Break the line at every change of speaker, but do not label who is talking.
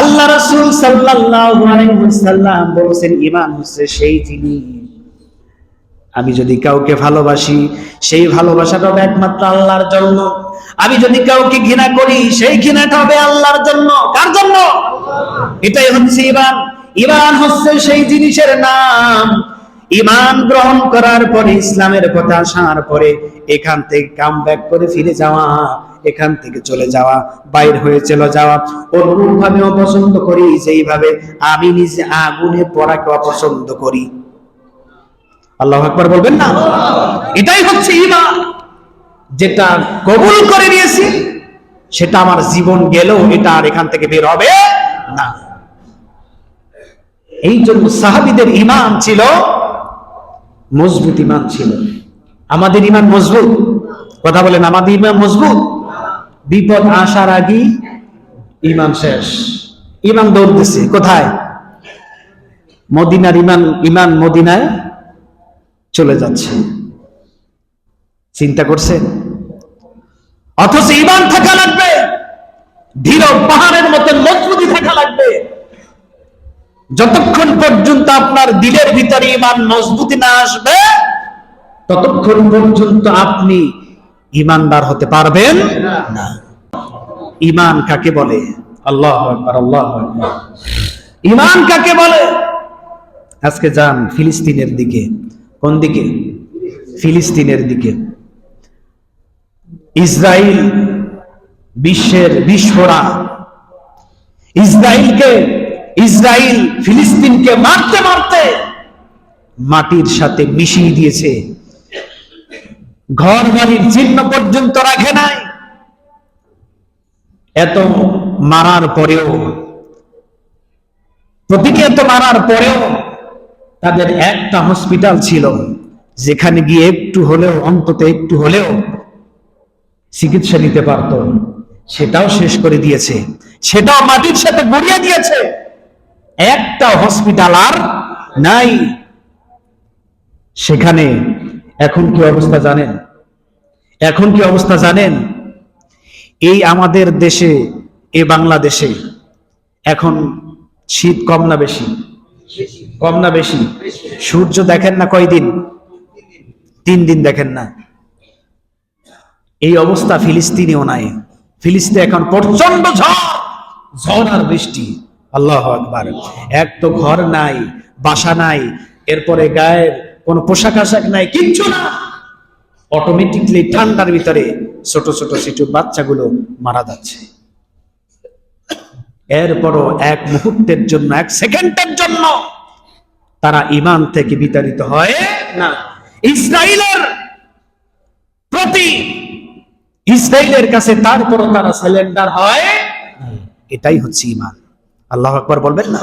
আল্লাহ রাসূল ওয়াসাল্লাম বলেছেন, ঈমান হচ্ছে সেই জিনিস। আমি যদি কাউকে ভালোবাসি, সেই ভালোবাসাটা হবে একমাত্র আল্লাহর জন্য। আমি যদি কাউকে ঘৃণা করি, সেই ঘৃণাটা হবে আল্লাহর জন্য। কার জন্য? এটাই হচ্ছে ইমান ইমান হচ্ছে সেই জিনিসের নাম। ইমান গ্রহণ করার পরে, ইসলামের কথা আসার পরে, এখান থেকে কাম ব্যাক করে ফিরে যাওয়া। এখান থেকে চলে যাওয়া, বাইর হয়ে চলে যাওয়া। অনুরূপ ভাবে অপছন্দ করি, যেইভাবে আমি নিজে আগুনে পড়াকে অপছন্দ করি। আল্লাহ আকবার বলবেন না? এটাই হচ্ছে ইমান যেটা কবুল করে নিয়েছি, সেটা আমার জীবন গেলেও এটা আর এখান থেকে বের হবে না। এই জন্য সাহাবিদের ইমান ছিল, মজবুত ইমান ছিল। আমাদের ইমান মজবুত। কথা বলেন, আমাদের ইমান মজবুত? বিপদ আসার আগেই ইমান শেষ। ইমান দৌড়তেছে, কোথায়? মদিনার ইমান ইমান মদিনায় চলে যাচ্ছে। চিন্তা করছেন? অথচ ইমান থাকা লাগবে। ধীর পাহাড়ের মতো মজবুতি থাকা লাগবে। যতক্ষণ পর্যন্ত আপনার দিলের ভিতরে ইমান মজবুতি না আসবে, ততক্ষণ পর্যন্ত আপনি ইমানদার হতে পারবেন না। ইমান কাকে বলে? আল্লাহ আল্লাহ ইমান কাকে বলে? আজকে যান ফিলিস্তিনের দিকে। কোন দিকে? ফিলিস্তিনের দিকে। ইসরায়েল বিশ্বের বিস্ফোরা ইসরায়েলকে ইসরায়েল ফিলিস্তিনকে মারতে মারতে মাটির সাথে মিশিয়ে দিয়েছে। ঘর বাড়ির চিহ্ন পর্যন্ত রাখে নাই। এত মারার পরেও প্রতিনিয়ত মারার পরেও তাদের একটা হসপিটাল ছিল, যেখানে গিয়ে একটু হলেও, অন্তত একটু হলেও চিকিৎসা নিতে পারত। সেটাও শেষ করে দিয়েছে। সেটাও মাটির সাথে গড়িয়ে দিয়েছে। একটা হসপিটাল আর নাই। সেখানে এখন কি অবস্থা জানেন? এখন কি অবস্থা জানেন? এই আমাদের দেশে এ বাংলাদেশে এখন শীত কম না বেশি? কম না বেশি? সূর্য দেখেন না কয়দিন? তিন দিন দেখেন না। এই অবস্থা ফিলিস্তিনেও নাই। ফিলিস্তিনে এখন প্রচণ্ড ঝড়! ঝড় আর বৃষ্টি। আল্লাহ আকবার। এক তো ঘর নাই, বাসা নাই, এরপরে গায়ের কোনো পোশাক আশাক নাই, কিচ্ছু না। অটোমেটিকলি ঠান্ডার ভিতরে ছোট ছোট ছোট বাচ্চাগুলো মারা যাচ্ছে। এরপরও এক মুহূর্তের জন্য, এক সেকেন্ডের জন্য তারা ইমান থেকে বিতাড়িত হয় না। ইসরায়েলের প্রতি ইসরায়েলের কাছে তারপরও তারা সিলিন্ডার হয় এটাই হচ্ছে ইমান আল্লাহ আকবার বলবেন না?